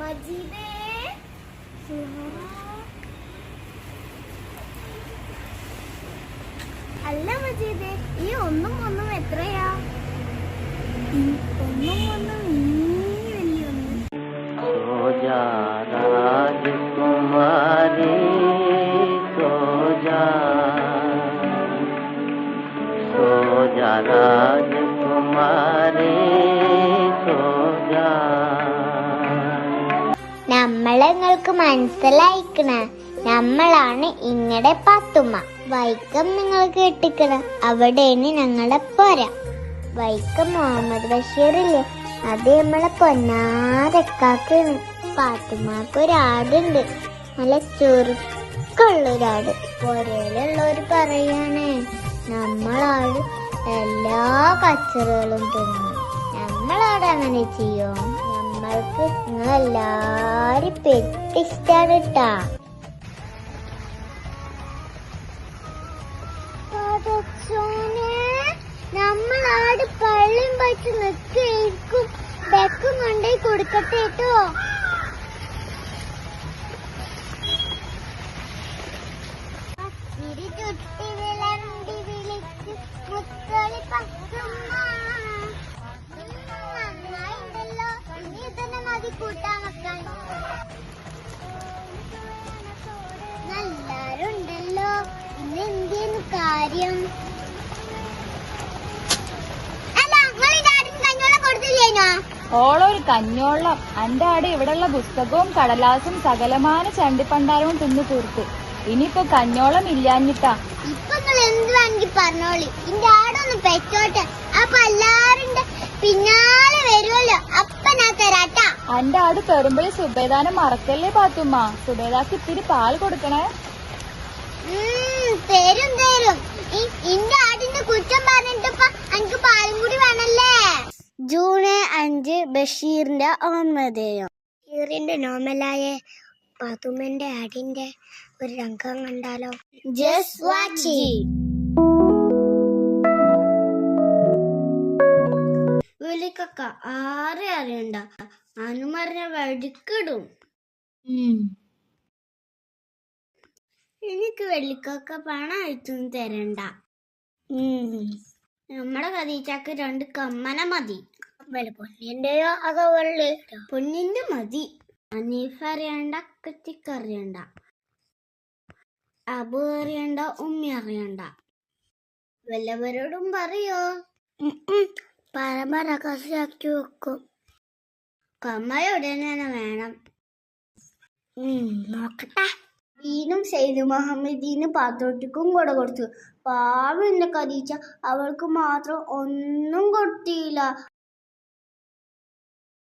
മജീദേ. അല്ല മജീദേ ഈ ഒന്നും ഒന്നും എത്രയാ? ഒന്നും ഒന്നും ഇനി വലിയ ഒന്നും. രാജകുമാരി സോജാ സോജാ രാജ നിങ്ങൾക്ക് മനസ്സിലായിക്കണ. നമ്മളാണ് ഇങ്ങടെ പാത്തുമ്മ. വൈക്കം നിങ്ങൾ കേട്ടിക്കണ. അവിടെയാണ് ഞങ്ങളെ പോര. വൈക്കം മുഹമ്മദ് ബഷീറില്ലേ? അത് നമ്മളെ പൊന്നാരക്കാക്കാണ്. പാത്തുമ്മക്ക് ഒരാടുണ്ട് നല്ല ചുരുക്കുള്ളൊരാട്. പുരയിലുള്ളവർ പറയാണ് നമ്മളാട് എല്ലാ കച്ചറുകളും തിന്നു. നമ്മളാട് അങ്ങനെ ചെയ്യോ? നമ്മൾക്ക് നിങ്ങളെല്ലാരും പെട്ടിഷ്ടാണ് കേട്ടാ നമ്മളാട് പള്ളിയും പറ്റി നിൽക്കും ബെക്കും കൊണ്ടേ കൊടുക്കട്ടെ കേട്ടോ കാര്യം ഓളൊരു കഞ്ഞോളം. അന്റെ ആട് ഇവിടെയുള്ള പുസ്തകവും കടലാസും സകലമാന ചണ്ടിപ്പണ്ടാരവും തിന്നു തീർത്തു. ഇനിയിപ്പോ കഞ്ഞോളം ഇല്ലാഞ്ഞിട്ടാ. ഇപ്പൊ എന്ത് വേണമെങ്കിൽ പറഞ്ഞോളി. ഇന്റെ ആടൊന്ന് പെറ്റോട്ടെ. അപ്പൊ എല്ലാരും പിന്നാലെ വരുമല്ലോ അപ്പൊ ഞാൻ തരാട്ടാ. അന്റെ ആട് തരുമ്പോഴേ സുബേദാനെ മറക്കല്ലേ പാത്തുമ്മ? സുബേദാക്ക് ഇത്തിരി പാൽ കൊടുക്കണേ. തരും തരും ഈ- ഇന്റെ ആടിന്റെ കുറ്റം പറഞ്ഞിട്ടിപ്പ എനിക്ക് പാലും കൂടി വേണല്ലേ ജൂണ് അഞ്ച് ബഷീറിന്റെ ഓർമ്മതയോ ബഷീറിന്റെ നോമലായ പതുമന്റെ അടിന്റെ ഒരു രംഗം കണ്ടാലോ? ജസ്റ്റ് വാച്ച് വിളിക്കൊക്ക ആരെ അറിയണ്ട. അനുമറിനെ വഴിക്കിടും. എനിക്ക് വെള്ളിക്കൊക്കെ പണം അയച്ചൊന്നും തരണ്ട. നമ്മുടെ കതീച്ചാക്ക് രണ്ട് കമ്മന മതി. വല്ല പൊന്നിന്റെയോ അതോ വെള്ളി പൊന്നിന്റെ മതി. അനീഫ് അറിയണ്ട കത്തിക്ക് അറിയണ്ട. അബു അറിയണ്ട ഉമ്മി അറിയണ്ട. വല്ലവരോടും പറയോ? പരമ്പര കസിയാക്കി വെക്കും. കമ്മയുടനെ വേണം. നോക്കട്ടെ. ദീനും സെയ്ദ് മുഹമ്മദീന് പാത്തോട്ടിക്കും കൂടെ കൊടുത്തു. പാവിന്റെ കദീച്ച അവൾക്ക് മാത്രം ഒന്നും കൊടുത്തില്ല.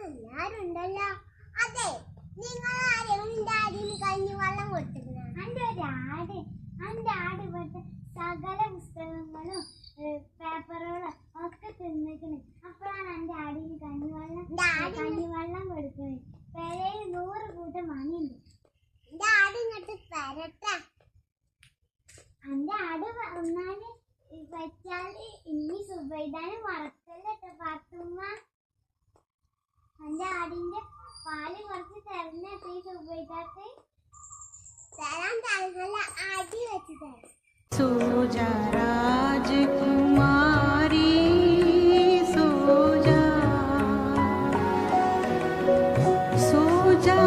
എല്ലാരുണ്ടല്ലോ. അതെ നിങ്ങൾ ആരെങ്കിലും എന്റെ ആടിന് കഞ്ഞിവെള്ളം കൊടുത്തിരുന്ന എന്റെ ഒരു ആട് എന്റെ ആട് ഇവിടുത്തെ സകല പുസ്തകങ്ങളും പേപ്പറുകളും ഒക്കെ തിന്നിക്കണ് അപ്പോഴാണ് എന്റെ ആടിന് കഞ്ഞിവെള്ളം കഞ്ഞിവെള്ളം കൊടുക്കുന്നത് പെരയിൽ നൂറ് കൂട്ടം മണിയുണ്ട് എന്റെ ആട് ഇങ്ങോട്ട് തരട്ടെ എന്റെ ആട് വന്നാൽ വെച്ചാൽ ഇനി സുബൈദാന് മറക്കല്ലോ പാത്തുമ്മ എന്റെ ആടിന്റെ പാൽ കുറച്ച് തരണേ സുബൈദാക്ക് തരാൻ തലഹല ആടി വെച്ച് തരാം. സൂജാ രാജകുമാരി സൂജാ സൂജാ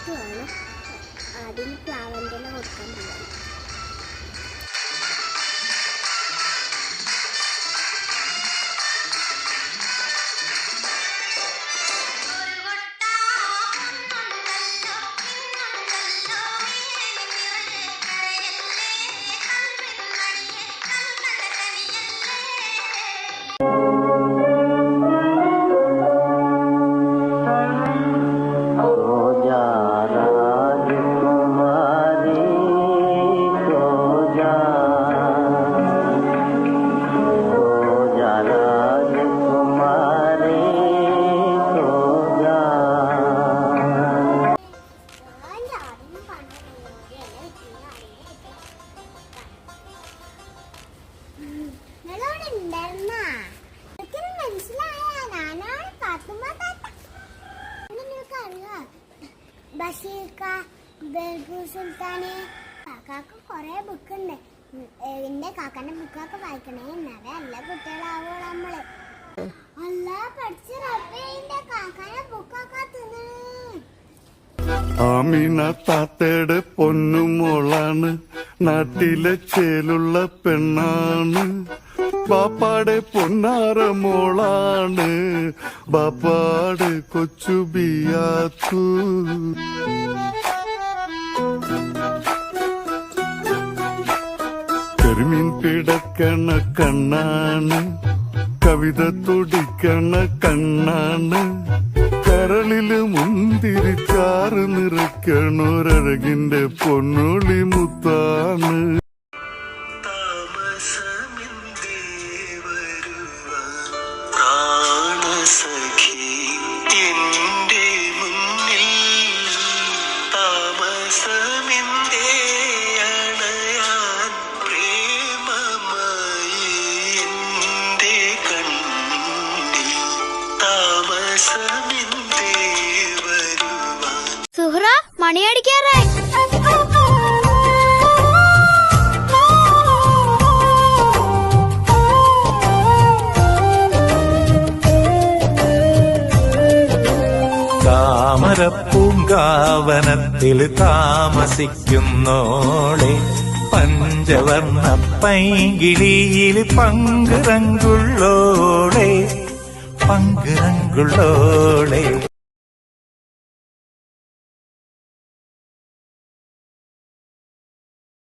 ചോദിച്ചിട്ട് വേണം. ആദ്യം പ്ലാവന്റെ കൊടുക്കാൻ പോകാൻ ബഷീർക്ക ബേഗു സുൽത്താന് കാക്കാക്ക് കൊറേ ബുക്ക് ഉണ്ട് എന്റെ കാക്കാന്റെ ബുക്കൊക്കെ വായിക്കണേ. എന്നാവേ അല്ല കുട്ടികളാവോ നമ്മൾ. അല്ല പഠിച്ച റബ്ബേ എന്റെ കാക്കാന്റെ ബുക്കൊക്കെ തിന്നേ. ആമീന താത്തയുടെ പൊന്നുമോളാണ് നാട്ടിലെ ചേലുള്ള പെണ്ണാണ്. ബാപ്പാടെ പൊന്നാറ മോളാണ്. ബാപ്പാടെ കൊച്ചു ബിയാത്തു. കരിമീൻ പിടക്കണ കണ്ണാണ്. കവിത തുടിക്കണ കണ്ണാണ്. കരളിൽ മുന്തിരിച്ചാറ് നിറയ്ക്കണൊരഴകിന്റെ പൊന്നുളി മുത്താണ്. സുഹ്റ മണിയടിക്കാറായി താമരപ്പൂങ്കാവനത്തിൽ താമസിക്കുന്നോളെ പഞ്ചവർണ പൈകിളിയിൽ പങ്കുറങ്കുള്ളോളെ പങ്കുറങ്കുള്ളോളെ.